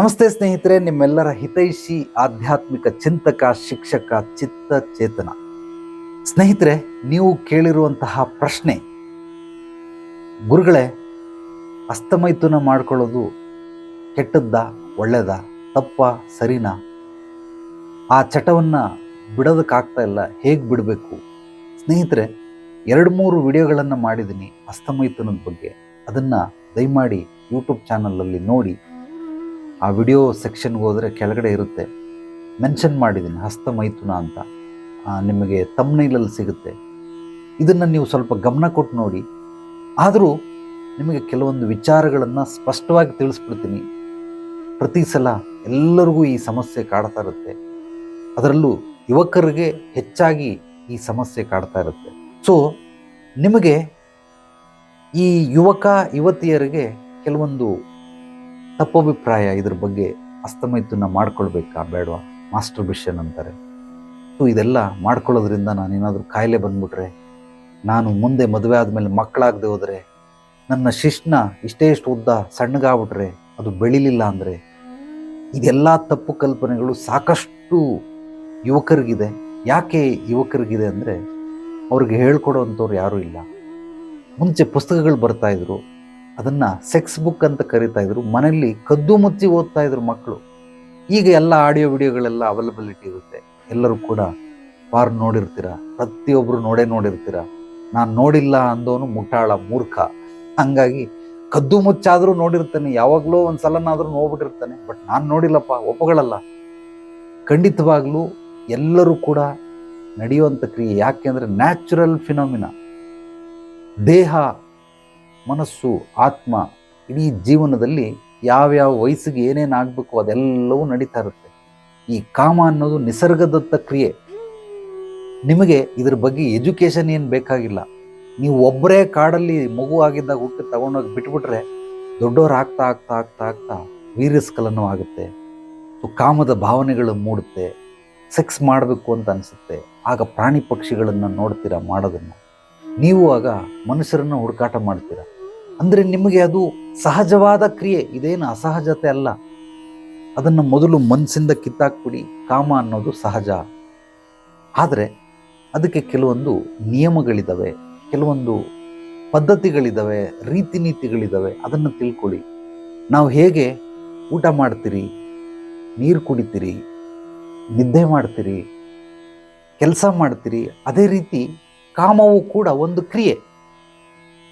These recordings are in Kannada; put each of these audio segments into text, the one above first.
ನಮಸ್ತೆ ಸ್ನೇಹಿತರೆ, ನಿಮ್ಮೆಲ್ಲರ ಹಿತೈಷಿ, ಆಧ್ಯಾತ್ಮಿಕ ಚಿಂತಕ, ಶಿಕ್ಷಕ ಚಿತ್ತ ಚೇತನ ಸ್ನೇಹಿತರೆ, ನೀವು ಕೇಳಿರುವಂತಹ ಪ್ರಶ್ನೆ, ಗುರುಗಳೇ ಅಸ್ತಮೈಥುನ ಮಾಡ್ಕೊಳ್ಳೋದು ಕೆಟ್ಟದ್ದ ಒಳ್ಳೆಯದ ತಪ್ಪ, ಸರಿನಾ? ಆ ಚಟವನ್ನು ಬಿಡೋದಕ್ಕಾಗ್ತಾ ಇಲ್ಲ, ಹೇಗೆ ಬಿಡಬೇಕು? ಸ್ನೇಹಿತರೆ, ಎರಡು ಮೂರು ವಿಡಿಯೋಗಳನ್ನು ಮಾಡಿದ್ದೀನಿ ಅಸ್ತಮೈಥುನದ ಬಗ್ಗೆ. ಅದನ್ನು ದಯಮಾಡಿ ಯೂಟ್ಯೂಬ್ ಚಾನಲಲ್ಲಿ ನೋಡಿ. ಆ ವಿಡಿಯೋ ಸೆಕ್ಷನ್ಗೆ ಹೋದರೆ ಕೆಳಗಡೆ ಇರುತ್ತೆ. ಮೆನ್ಷನ್ ಮಾಡಿದ್ದೀನಿ, ಹಸ್ತ ಮೈಥುನ ಅಂತ. ನಿಮಗೆ ತಮ್ಮನೈಲಲ್ಲಿ ಸಿಗುತ್ತೆ. ಇದನ್ನು ನೀವು ಸ್ವಲ್ಪ ಗಮನ ಕೊಟ್ಟು ನೋಡಿ. ಆದರೂ ನಿಮಗೆ ಕೆಲವೊಂದು ವಿಚಾರಗಳನ್ನು ಸ್ಪಷ್ಟವಾಗಿ ತಿಳಿಸ್ಬಿಡ್ತೀನಿ. ಪ್ರತಿ ಸಲ ಎಲ್ಲರಿಗೂ ಈ ಸಮಸ್ಯೆ ಕಾಡ್ತಾ ಇರುತ್ತೆ. ಅದರಲ್ಲೂ ಯುವಕರಿಗೆ ಹೆಚ್ಚಾಗಿ ಈ ಸಮಸ್ಯೆ ಕಾಡ್ತಾ ಇರುತ್ತೆ. ಸೊ ನಿಮಗೆ ಈ ಯುವಕ, ಯುವತಿಯರಿಗೆ ಕೆಲವೊಂದು ತಪ್ಪಭಿಪ್ರಾಯ ಇದ್ರ ಬಗ್ಗೆ ಅಸ್ತಮೈತನ್ನ ಮಾಡ್ಕೊಳ್ಬೇಕಾ ಬೇಡವಾ? ಮಾಸ್ಟರ್ ಬಿಷನ್ ಅಂತಾರೆ. ಸೊ ಇದೆಲ್ಲ ಮಾಡ್ಕೊಳ್ಳೋದ್ರಿಂದ ನಾನೇನಾದರೂ ಕಾಯಿಲೆ ಬಂದ್ಬಿಟ್ರೆ, ನಾನು ಮುಂದೆ ಮದುವೆ ಆದಮೇಲೆ ಮಕ್ಕಳಾಗದೆ ಹೋದರೆ, ನನ್ನ ಶಿಶ್ನ ಇಷ್ಟೇ ಇಷ್ಟು ಉದ್ದ ಸಣ್ಣಗಾಗ್ಬಿಟ್ರೆ ಅದು ಬೆಳಿಲಿಲ್ಲ ಅಂದರೆ, ಇದೆಲ್ಲ ತಪ್ಪು ಕಲ್ಪನೆಗಳು ಸಾಕಷ್ಟು ಯುವಕರಿಗಿದೆ. ಯಾಕೆ ಯುವಕರಿಗಿದೆ ಅಂದರೆ, ಅವ್ರಿಗೆ ಹೇಳ್ಕೊಡೋ ಅಂಥವ್ರು ಯಾರೂ ಇಲ್ಲ. ಮುಂಚೆ ಪುಸ್ತಕಗಳು ಬರ್ತಾ ಇದ್ರು. ಅದನ್ನು ಸೆಕ್ಸ್ ಬುಕ್ ಅಂತ ಕರಿತಾ ಇದ್ರು. ಮನೆಯಲ್ಲಿ ಕದ್ದು ಮುಚ್ಚಿ ಓದ್ತಾ ಇದ್ರು ಮಕ್ಕಳು ಈಗ ಎಲ್ಲ ಆಡಿಯೋ ವಿಡಿಯೋಗಳೆಲ್ಲ ಅವೈಲಬಿಲಿಟಿ ಇರುತ್ತೆ. ಎಲ್ಲರೂ ಕೂಡ ಪಾರ್ ನೋಡಿರ್ತೀರ? ಪ್ರತಿಯೊಬ್ಬರು ನೋಡೇ ನೋಡಿರ್ತೀರ? ನಾನು ನೋಡಿಲ್ಲ ಅಂದವನು ಮುಟ್ಟಾಳ ಮೂರ್ಖ. ಹಂಗಾಗಿ ಕದ್ದು ಮುಚ್ಚಾದರೂ ನೋಡಿರ್ತಾನೆ. ಯಾವಾಗಲೂ ಒಂದು ಸಲನಾದರೂ ನೋಡ್ಬಿಟ್ಟಿರ್ತಾನೆ. ಬಟ್ ನಾನು ನೋಡಿಲ್ಲಪ್ಪ, ಒಪ್ಪಗಳಲ್ಲ. ಖಂಡಿತವಾಗ್ಲೂ ಎಲ್ಲರೂ ಕೂಡ ನಡೆಯುವಂಥ ಕ್ರಿಯೆ ಯಾಕೆಂದರೆ ನ್ಯಾಚುರಲ್ ಫಿನಾಮಿನ ದೇಹ ಮನಸ್ಸು, ಆತ್ಮ, ಇಡೀ ಜೀವನದಲ್ಲಿ ಯಾವ್ಯಾವ ವಯಸ್ಸಿಗೆ ಏನೇನು ಆಗಬೇಕು ಅದೆಲ್ಲವೂ ನಡೀತಾ ಇರುತ್ತೆ. ಈ ಕಾಮ ಅನ್ನೋದು ನಿಸರ್ಗದತ್ತ ಕ್ರಿಯೆ. ನಿಮಗೆ ಇದ್ರ ಬಗ್ಗೆ ಎಜುಕೇಷನ್ ಏನು ಬೇಕಾಗಿಲ್ಲ. ನೀವು ಒಬ್ಬರೇ ಕಾಡಲ್ಲಿ ಮಗು ಆಗಿದ್ದಾಗ ಹುಟ್ಟು ತಗೊಂಡೋಗಿ ಬಿಟ್ಬಿಟ್ರೆ ದೊಡ್ಡವ್ರು ಆಗ್ತಾ ಆಗ್ತಾ ಆಗ್ತಾ ಆಗ್ತಾ ವೀರ್ಯಸ್ಖಲನೂ ಆಗುತ್ತೆ. ಕಾಮದ ಭಾವನೆಗಳು ಮೂಡುತ್ತೆ. ಸೆಕ್ಸ್ ಮಾಡಬೇಕು ಅಂತ ಅನಿಸುತ್ತೆ. ಆಗ ಪ್ರಾಣಿ ಪಕ್ಷಿಗಳನ್ನು ನೋಡ್ತೀರಾ ಮಾಡೋದನ್ನು? ನೀವು ಆಗ ಮನುಷ್ಯರನ್ನು ಹುಡುಕಾಟ ಮಾಡ್ತೀರ? ಅಂದರೆ ನಿಮಗೆ ಅದು ಸಹಜವಾದ ಕ್ರಿಯೆ, ಇದೇನು ಅಸಹಜತೆ ಅಲ್ಲ. ಅದನ್ನು ಮೊದಲು ಮನಸ್ಸಿಂದ ಕಿತ್ತಾಕ್ಬಿಡಿ, ಕಾಮ ಅನ್ನೋದು ಸಹಜ. ಆದರೆ ಅದಕ್ಕೆ ಕೆಲವೊಂದು ನಿಯಮಗಳಿದ್ದಾವೆ ಕೆಲವೊಂದು ಪದ್ಧತಿಗಳಿದ್ದಾವೆ ರೀತಿ ನೀತಿಗಳಿದ್ದಾವೆ ಅದನ್ನು ತಿಳ್ಕೊಳ್ಳಿ. ನಾವು ಹೇಗೆ ಊಟ ಮಾಡ್ತೀರಿ, ನೀರು ಕುಡಿತೀರಿ, ನಿದ್ದೆ ಮಾಡ್ತೀರಿ, ಕೆಲಸ ಮಾಡ್ತೀರಿ, ಅದೇ ರೀತಿ ಕಾಮವು ಕೂಡ ಒಂದು ಕ್ರಿಯೆ.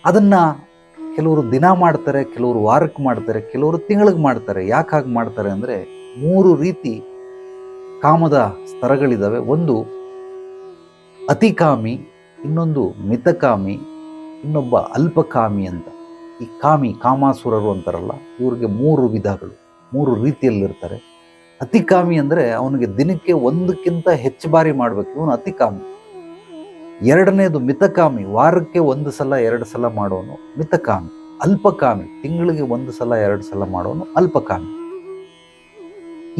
ಅದನ್ನು ಕೆಲವರು ದಿನ ಮಾಡ್ತಾರೆ, ಕೆಲವರು ವಾರಕ್ಕೆ ಮಾಡ್ತಾರೆ, ಕೆಲವರು ತಿಂಗಳಿಗೆ ಮಾಡ್ತಾರೆ. ಯಾಕೆ ಹಾಗೆ ಮಾಡ್ತಾರೆ ಅಂದರೆ ಮೂರು ರೀತಿ ಕಾಮದ ಸ್ತರಗಳಿದ್ದಾವೆ ಒಂದು ಅತಿಕಾಮಿ, ಇನ್ನೊಂದು ಮಿತಕಾಮಿ, ಇನ್ನೊಬ್ಬ ಅಲ್ಪಕಾಮಿ ಅಂತ. ಈ ಕಾಮಿ, ಕಾಮಾಸುರರು ಅಂತಾರಲ್ಲ, ಇವ್ರಿಗೆ ಮೂರು ವಿಧಗಳು, ಮೂರು ರೀತಿಯಲ್ಲಿರ್ತಾರೆ. ಅತಿಕಾಮಿ ಅಂದರೆ ಅವನಿಗೆ ದಿನಕ್ಕೆ ಒಂದಕ್ಕಿಂತ ಹೆಚ್ಚು ಬಾರಿ ಮಾಡಬೇಕು. ಇವನು ಅತಿಕಾಮಿ. ಎರಡನೇದು ಮಿತಕಾಮಿ, ವಾರಕ್ಕೆ ಒಂದು ಸಲ, ಎರಡು ಸಲ ಮಾಡೋನು ಮಿತಕಾಮಿ, ಅಲ್ಪಕಾಮಿ, ತಿಂಗಳಿಗೆ ಒಂದು ಸಲ, ಎರಡು ಸಲ ಮಾಡೋನು ಅಲ್ಪಕಾಮಿ.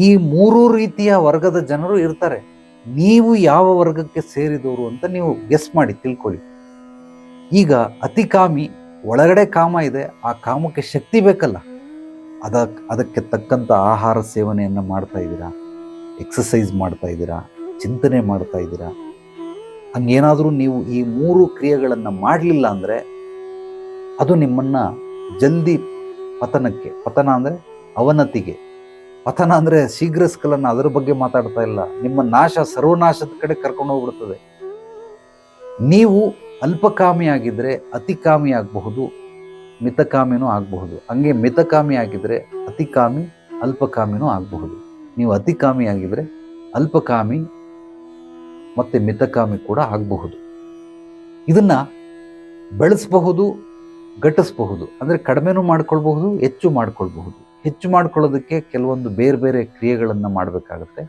ಈ ಮೂರು ರೀತಿಯ ವರ್ಗದ ಜನರು ಇರ್ತಾರೆ. ನೀವು ಯಾವ ವರ್ಗಕ್ಕೆ ಸೇರಿದವರು ಅಂತ ನೀವು ಗೆಸ್ ಮಾಡಿ, ತಿಳ್ಕೊಳ್ಳಿ. ಈಗ ಅತಿಕಾಮಿ, ಒಳಗಡೆ ಕಾಮ ಇದೆ, ಆ ಕಾಮಕ್ಕೆ ಶಕ್ತಿ ಬೇಕಲ್ಲ. ಅದ ಅದಕ್ಕೆ ತಕ್ಕಂಥ ಆಹಾರ ಸೇವನೆಯನ್ನು ಮಾಡ್ತಾ ಇದ್ದೀರಾ? ಎಕ್ಸಸೈಸ್ ಮಾಡ್ತಾ ಇದ್ದೀರಾ? ಚಿಂತನೆ ಮಾಡ್ತಾ ಇದ್ದೀರಾ? ಹಂಗೇನಾದರೂ ನೀವು ಈ ಮೂರು ಕ್ರಿಯೆಗಳನ್ನು ಮಾಡಲಿಲ್ಲ ಅಂದರೆ ಅದು ನಿಮ್ಮನ್ನು ಜಲ್ದಿ ಪತನಕ್ಕೆ, ಪತನ ಅಂದರೆ ಅವನತಿಗೆ. ಪತನ ಅಂದರೆ ಶೀಘ್ರ ಸ್ಕಲನ್ನು ಅದರ ಬಗ್ಗೆ ಮಾತಾಡ್ತಾ ಇಲ್ಲ. ನಿಮ್ಮ ನಾಶ ಸರ್ವನಾಶದ ಕಡೆ ಕರ್ಕೊಂಡು ಹೋಗ್ಬಿಡ್ತದೆ. ನೀವು ಅಲ್ಪಕಾಮಿ ಆಗಿದ್ದರೆ ಅತಿಕಾಮಿ ಆಗಬಹುದು, ಮಿತಕಾಮಿನೂ ಆಗಬಹುದು. ಹಂಗೆ ಮಿತಕಾಮಿ ಆಗಿದ್ದರೆ ಅತಿಕಾಮಿ, ಅಲ್ಪಕಾಮಿನೂ ಆಗಬಹುದು. ನೀವು ಅತಿಕಾಮಿ ಆಗಿದ್ದರೆ ಅಲ್ಪಕಾಮಿ ಮತ್ತು ಮಿತಕಾಮಿ ಕೂಡ ಆಗಬಹುದು. ಇದನ್ನ ಬೆಳೆಸಬಹುದು ಗಟ್ಟಿಸಬಹುದು ಅಂದರೆ ಕಡಿಮೆನೂ ಮಾಡ್ಕೊಳ್ಬಹುದು, ಹೆಚ್ಚು ಮಾಡ್ಕೊಳ್ಬಹುದು. ಹೆಚ್ಚು ಮಾಡ್ಕೊಳ್ಳೋದಕ್ಕೆ ಕೆಲವೊಂದು ಬೇರೆ ಬೇರೆ ಕ್ರಿಯೆಗಳನ್ನು ಮಾಡಬೇಕಾಗುತ್ತೆ.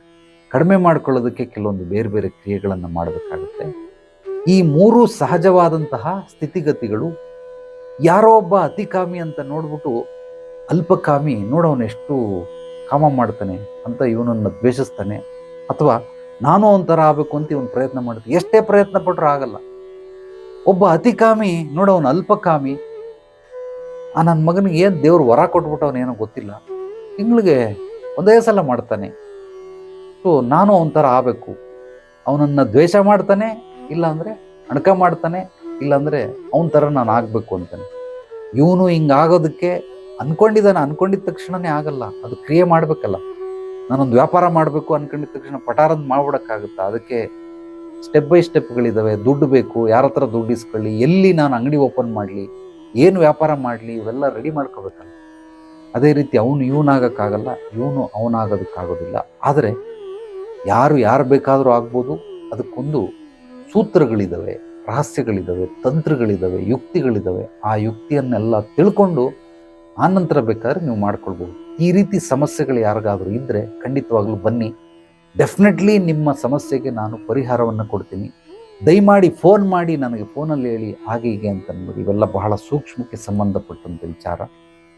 ಕಡಿಮೆ ಮಾಡ್ಕೊಳ್ಳೋದಕ್ಕೆ ಕೆಲವೊಂದು ಬೇರೆ ಬೇರೆ ಕ್ರಿಯೆಗಳನ್ನು ಮಾಡಬೇಕಾಗುತ್ತೆ. ಈ ಮೂರು ಸಹಜವಾದಂತಹ ಸ್ಥಿತಿಗತಿಗಳು ಯಾರೋ ಒಬ್ಬ ಅತಿಕಾಮಿ ಅಂತ ನೋಡ್ಬಿಟ್ಟು ಅಲ್ಪಕಾಮಿ ನೋಡೋನು ಎಷ್ಟು ಕಾಮ ಮಾಡ್ತಾನೆ ಅಂತ ಇವನನ್ನು ದ್ವೇಷಿಸ್ತಾನೆ. ಅಥವಾ ನಾನು ಒಂಥರ ಆಗಬೇಕು ಅಂತ ಇವನು ಪ್ರಯತ್ನ ಮಾಡ್ತಾನೆ ಎಷ್ಟೇ ಪ್ರಯತ್ನ ಪಟ್ಟರು ಆಗಲ್ಲ. ಒಬ್ಬ ಅತಿಕಾಮಿ ನೋಡವನು ಅಲ್ಪಕಾಮಿ. ಆ ನನ್ನ ಮಗನಿಗೆ ಏನು ದೇವ್ರು ವರ ಕೊಟ್ಬಿಟ್ಟು ಅವನೇನೋ ಗೊತ್ತಿಲ್ಲ. ತಿಂಗಳಿಗೆ ಒಂದೇ ಸಲ ಮಾಡ್ತಾನೆ. ಸೊ ನಾನು ಅವನ ಆಗಬೇಕು. ಅವನನ್ನು ದ್ವೇಷ ಮಾಡ್ತಾನೆ, ಇಲ್ಲಾಂದರೆ ಅಣಕ ಮಾಡ್ತಾನೆ, ಇಲ್ಲಾಂದರೆ ಅವನ ಥರ ನಾನು ಆಗಬೇಕು ಅಂತಾನೆ. ಇವನು ಹಿಂಗಾಗೋದಕ್ಕೆ ಅಂದ್ಕೊಂಡಿದ್ದಾನೆ ಅಂದ್ಕೊಂಡಿದ್ದ ತಕ್ಷಣನೇ ಆಗಲ್ಲ. ಅದು ಕ್ರಿಯೆ ಮಾಡಬೇಕಲ್ಲ. ನಾನೊಂದು ವ್ಯಾಪಾರ ಮಾಡಬೇಕು ಅನ್ಕೊಂಡಿದ ತಕ್ಷಣ ಪಟಾರಂದ್ ಮಾಡ್ಬಿಡಕ್ಕಾಗುತ್ತಾ? ಅದಕ್ಕೆ ಸ್ಟೆಪ್ ಬೈ ಸ್ಟೆಪ್ಗಳಿದ್ದಾವೆ ದುಡ್ಡು ಬೇಕು, ಯಾರ ಹತ್ರ ದುಡ್ಡು ಇಸ್ಕೊಳ್ಳಿ, ಎಲ್ಲಿ ನಾನು ಅಂಗಡಿ ಓಪನ್ ಮಾಡಲಿ, ಏನು ವ್ಯಾಪಾರ ಮಾಡಲಿ, ಇವೆಲ್ಲ ರೆಡಿ ಮಾಡ್ಕೋಬೇಕಲ್ಲ ಅದೇ ರೀತಿ ಅವನು ಇವನಾಗೋಕ್ಕಾಗಲ್ಲ, ಇವನು ಅವನಾಗೋದಕ್ಕಾಗೋದಿಲ್ಲ. ಆದರೆ ಯಾರು ಯಾರು ಬೇಕಾದರೂ ಆಗ್ಬೋದು. ಅದಕ್ಕೊಂದು ಸೂತ್ರಗಳಿದ್ದಾವೆ ರಹಸ್ಯಗಳಿದ್ದಾವೆ ತಂತ್ರಗಳಿದ್ದಾವೆ ಯುಕ್ತಿಗಳಿದ್ದಾವೆ ಆ ಯುಕ್ತಿಯನ್ನೆಲ್ಲ ತಿಳ್ಕೊಂಡು ಆನಂತರ ಬೇಕಾದ್ರೆ ನೀವು ಮಾಡ್ಕೊಳ್ಬೋದು ಈ ರೀತಿ ಸಮಸ್ಯೆಗಳು ಯಾರಿಗಾದರೂ ಇದ್ದರೆ ಖಂಡಿತವಾಗಲೂ ಬನ್ನಿ. ಡೆಫಿನೆಟ್ಲಿ ನಿಮ್ಮ ಸಮಸ್ಯೆಗೆ ನಾನು ಪರಿಹಾರವನ್ನು ಕೊಡ್ತೀನಿ. ದಯಮಾಡಿ ಫೋನ್ ಮಾಡಿ ನನಗೆ ಫೋನಲ್ಲಿ ಹೇಳಿ, ಹಾಗೆ ಹೀಗೆ ಅಂತ ಅನ್ಬೋದು ಇವೆಲ್ಲ ಬಹಳ ಸೂಕ್ಷ್ಮಕ್ಕೆ ಸಂಬಂಧಪಟ್ಟಂಥ ವಿಚಾರ.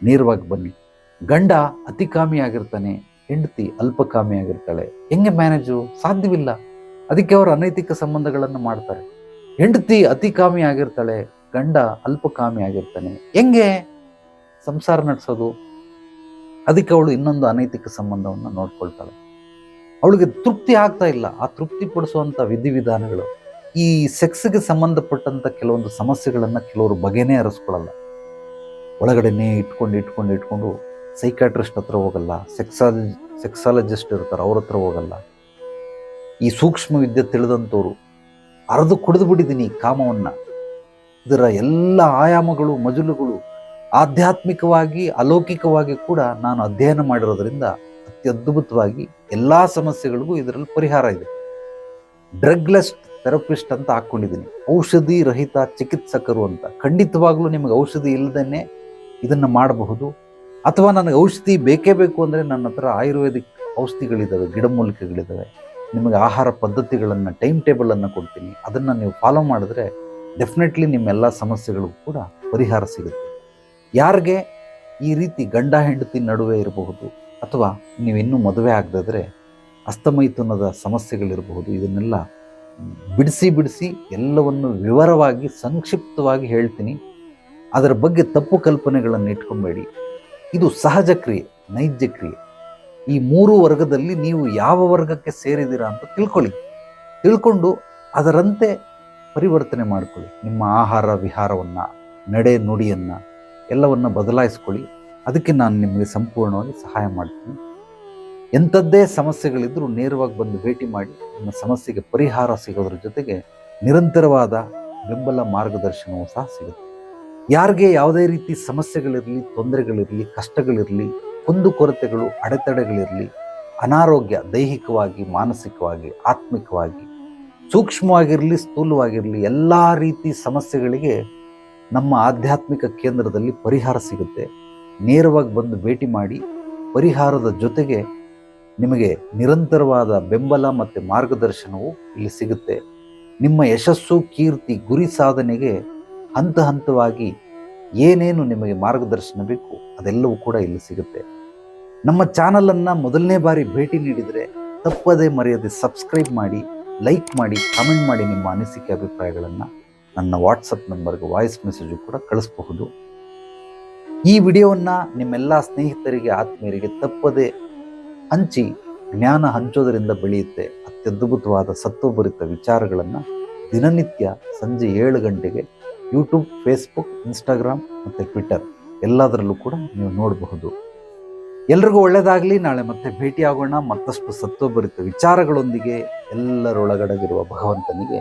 ನೇರವಾಗಿ ಬನ್ನಿ. ಗಂಡ ಅತಿಕಾಮಿ ಆಗಿರ್ತಾನೆ ಹೆಂಡತಿ ಅಲ್ಪಕಾಮಿ ಆಗಿರ್ತಾಳೆ ಹೆಂಗೆ ಮ್ಯಾನೇಜು ಸಾಧ್ಯವಿಲ್ಲ. ಅದಕ್ಕೆ ಅವರು ಅನೈತಿಕ ಸಂಬಂಧಗಳನ್ನು ಮಾಡ್ತಾರೆ. ಹೆಂಡತಿ ಅತಿಕಾಮಿ ಆಗಿರ್ತಾಳೆ ಗಂಡ ಅಲ್ಪಕಾಮಿ ಆಗಿರ್ತಾನೆ ಹೆಂಗೆ? ಸಂಸಾರ ನಡೆಸೋದು? ಅದಕ್ಕೆ ಅವಳು ಇನ್ನೊಂದು ಅನೈತಿಕ ಸಂಬಂಧವನ್ನು ನೋಡ್ಕೊಳ್ತಾಳೆ. ಅವಳಿಗೆ ತೃಪ್ತಿ ಆಗ್ತಾ ಇಲ್ಲ. ಆ ತೃಪ್ತಿ ಪಡಿಸುವಂಥ ವಿಧಿವಿಧಾನಗಳು ಈ ಸೆಕ್ಸ್ಗೆ ಸಂಬಂಧಪಟ್ಟಂಥ ಕೆಲವೊಂದು ಸಮಸ್ಯೆಗಳನ್ನು ಕೆಲವರು ಬಗೆನೇ ಹರಿಸ್ಕೊಳ್ಳಲ್ಲ ಒಳಗಡೆನೇ ಇಟ್ಕೊಂಡು ಇಟ್ಕೊಂಡು ಇಟ್ಕೊಂಡು ಸೈಕಾಟ್ರಿಸ್ಟ್ ಹತ್ರ ಹೋಗಲ್ಲ ಸೆಕ್ಸಾಲಜಿ ಸೆಕ್ಸಾಲಜಿಸ್ಟ್ ಇರ್ತಾರೆ, ಅವ್ರ ಹತ್ರ ಹೋಗಲ್ಲ. ಈ ಸೂಕ್ಷ್ಮ ವಿದ್ಯೆ ತಿಳಿದಂಥವ್ರು ಅರ್ದು ಕುಡಿದು ಬಿಟ್ಟಿದ್ದೀನಿ ಕಾಮವನ್ನು. ಇದರ ಎಲ್ಲ ಆಯಾಮಗಳು, ಮಜಲುಗಳು ಆಧ್ಯಾತ್ಮಿಕವಾಗಿ, ಅಲೌಕಿಕವಾಗಿ ಕೂಡ ನಾನು ಅಧ್ಯಯನ ಮಾಡಿರೋದ್ರಿಂದ ಅತ್ಯದ್ಭುತವಾಗಿ ಎಲ್ಲ ಸಮಸ್ಯೆಗಳಿಗೂ ಇದರಲ್ಲಿ ಪರಿಹಾರ ಇದೆ. ಡ್ರಗ್ಲೆಸ್ ಥೆರಪಿಸ್ಟ್ ಅಂತ ಹಾಕ್ಕೊಂಡಿದ್ದೀನಿ. ಔಷಧಿ ರಹಿತ ಚಿಕಿತ್ಸಕರು ಅಂತ. ಖಂಡಿತವಾಗ್ಲೂ ನಿಮಗೆ ಔಷಧಿ ಇಲ್ಲದೇ ಇದನ್ನು ಮಾಡಬಹುದು. ಅಥವಾ ನನಗೆ ಔಷಧಿ ಬೇಕೇ ಬೇಕು ಅಂದರೆ ನನ್ನ ಹತ್ರ ಆಯುರ್ವೇದಿಕ್ ಔಷಧಿಗಳಿದ್ದಾವೆ ಗಿಡಮೂಲಿಕೆಗಳಿದ್ದಾವೆ ನಿಮಗೆ ಆಹಾರ ಪದ್ಧತಿಗಳನ್ನು, ಟೈಮ್ ಟೇಬಲನ್ನು ಕೊಡ್ತೀನಿ. ಅದನ್ನು ನೀವು ಫಾಲೋ ಮಾಡಿದ್ರೆ ಡೆಫಿನೆಟ್ಲಿ ನಿಮ್ಮೆಲ್ಲ ಸಮಸ್ಯೆಗಳಿಗೂ ಕೂಡ ಪರಿಹಾರ ಸಿಗುತ್ತೆ. ಯಾರಿಗೆ ಈ ರೀತಿ ಗಂಡ ಹೆಂಡತಿ ನಡುವೆ ಇರಬಹುದು? ಅಥವಾ ನೀವಿನ್ನೂ ಮದುವೆ ಆಗದಿದ್ರೆ ಅಸ್ತಮೈಥುನದ ಸಮಸ್ಯೆಗಳಿರಬಹುದು. ಇದನ್ನೆಲ್ಲ ಬಿಡಿಸಿ ಬಿಡಿಸಿ ಎಲ್ಲವನ್ನು ವಿವರವಾಗಿ, ಸಂಕ್ಷಿಪ್ತವಾಗಿ ಹೇಳ್ತೀನಿ. ಅದರ ಬಗ್ಗೆ ತಪ್ಪು ಕಲ್ಪನೆಗಳನ್ನು ಇಟ್ಕೊಬೇಡಿ. ಇದು ಸಹಜ ಕ್ರಿಯೆ, ನೈಜ ಕ್ರಿಯೆ. ಈ ಮೂರು ವರ್ಗದಲ್ಲಿ ನೀವು ಯಾವ ವರ್ಗಕ್ಕೆ ಸೇರಿದ್ದೀರಾ ಅಂತ ತಿಳ್ಕೊಳ್ಳಿ. ತಿಳ್ಕೊಂಡು ಅದರಂತೆ ಪರಿವರ್ತನೆ ಮಾಡಿಕೊಳ್ಳಿ. ನಿಮ್ಮ ಆಹಾರ ವಿಹಾರವನ್ನು, ನಡೆ ನುಡಿಯನ್ನು ಎಲ್ಲವನ್ನು ಬದಲಾಯಿಸ್ಕೊಳ್ಳಿ. ಅದಕ್ಕೆ ನಾನು ನಿಮಗೆ ಸಂಪೂರ್ಣವಾಗಿ ಸಹಾಯ ಮಾಡ್ತೀನಿ. ಎಂಥದ್ದೇ ಸಮಸ್ಯೆಗಳಿದ್ದರೂ ನೇರವಾಗಿ ಬಂದು ಭೇಟಿ ಮಾಡಿ, ನಿಮ್ಮ ಸಮಸ್ಯೆಗೆ ಪರಿಹಾರ ಸಿಗೋದ್ರ ಜೊತೆಗೆ ನಿರಂತರವಾದ ಬೆಂಬಲ ಮಾರ್ಗದರ್ಶನವೂ ಸಹ ಸಿಗುತ್ತೆ. ಯಾರಿಗೆ ಯಾವುದೇ ರೀತಿ ಸಮಸ್ಯೆಗಳಿರಲಿ, ತೊಂದರೆಗಳಿರಲಿ, ಕಷ್ಟಗಳಿರಲಿ ಕುಂದುಕೊರತೆಗಳು ಅಡೆತಡೆಗಳಿರಲಿ, ಅನಾರೋಗ್ಯ ದೈಹಿಕವಾಗಿ, ಮಾನಸಿಕವಾಗಿ, ಆತ್ಮಿಕವಾಗಿ, ಸೂಕ್ಷ್ಮವಾಗಿರಲಿ, ಸ್ಥೂಲವಾಗಿರಲಿ, ಎಲ್ಲ ರೀತಿ ಸಮಸ್ಯೆಗಳಿಗೆ ನಮ್ಮ ಆಧ್ಯಾತ್ಮಿಕ ಕೇಂದ್ರದಲ್ಲಿ ಪರಿಹಾರ ಸಿಗುತ್ತೆ. ನೇರವಾಗಿ ಬಂದು ಭೇಟಿ ಮಾಡಿ, ಪರಿಹಾರದ ಜೊತೆಗೆ ನಿಮಗೆ ನಿರಂತರವಾದ ಬೆಂಬಲ ಮತ್ತು ಮಾರ್ಗದರ್ಶನವು ಇಲ್ಲಿ ಸಿಗುತ್ತೆ. ನಿಮ್ಮ ಯಶಸ್ಸು, ಕೀರ್ತಿ, ಗುರಿ ಸಾಧನೆಗೆ ಹಂತ ಹಂತವಾಗಿ ಏನೇನು ನಿಮಗೆ ಮಾರ್ಗದರ್ಶನ ಬೇಕು ಅದೆಲ್ಲವೂ ಕೂಡ ಇಲ್ಲಿ ಸಿಗುತ್ತೆ. ನಮ್ಮ ಚಾನಲನ್ನು ಮೊದಲನೇ ಬಾರಿ ಭೇಟಿ ನೀಡಿದರೆ ತಪ್ಪದೇ ಮರೆಯದೆ ಸಬ್ಸ್ಕ್ರೈಬ್ ಮಾಡಿ ಲೈಕ್ ಮಾಡಿ ಕಮೆಂಟ್ ಮಾಡಿ ನಿಮ್ಮ ಅನಿಸಿಕೆ, ಅಭಿಪ್ರಾಯಗಳನ್ನು ನನ್ನ ವಾಟ್ಸಪ್ ನಂಬರ್ಗೆ ವಾಯ್ಸ್ ಮೆಸೇಜು ಕೂಡ ಕಳಿಸಬಹುದು. ಈ ವಿಡಿಯೋವನ್ನು ನಿಮ್ಮೆಲ್ಲ ಸ್ನೇಹಿತರಿಗೆ, ಆತ್ಮೀಯರಿಗೆ ತಪ್ಪದೆ ಹಂಚಿ, ಜ್ಞಾನ ಹಂಚೋದರಿಂದ ಬೆಳೆಯುತ್ತೆ. ಅತ್ಯದ್ಭುತವಾದ ಸತ್ವಭರಿತ ವಿಚಾರಗಳನ್ನು ದಿನನಿತ್ಯ ಸಂಜೆ ಏಳು ಗಂಟೆಗೆ ಯೂಟ್ಯೂಬ್ ಫೇಸ್ಬುಕ್ ಇನ್ಸ್ಟಾಗ್ರಾಮ್ ಮತ್ತು ಟ್ವಿಟ್ಟರ್ ಎಲ್ಲದರಲ್ಲೂ ಕೂಡ ನೀವು ನೋಡಬಹುದು. ಎಲ್ರಿಗೂ ಒಳ್ಳೆಯದಾಗಲಿ ನಾಳೆ ಮತ್ತೆ ಭೇಟಿಯಾಗೋಣ. ಮತ್ತಷ್ಟು ಸತ್ವಭರಿತ ವಿಚಾರಗಳೊಂದಿಗೆ ಎಲ್ಲರೊಳಗಡಗಿರುವ ಭಗವಂತನಿಗೆ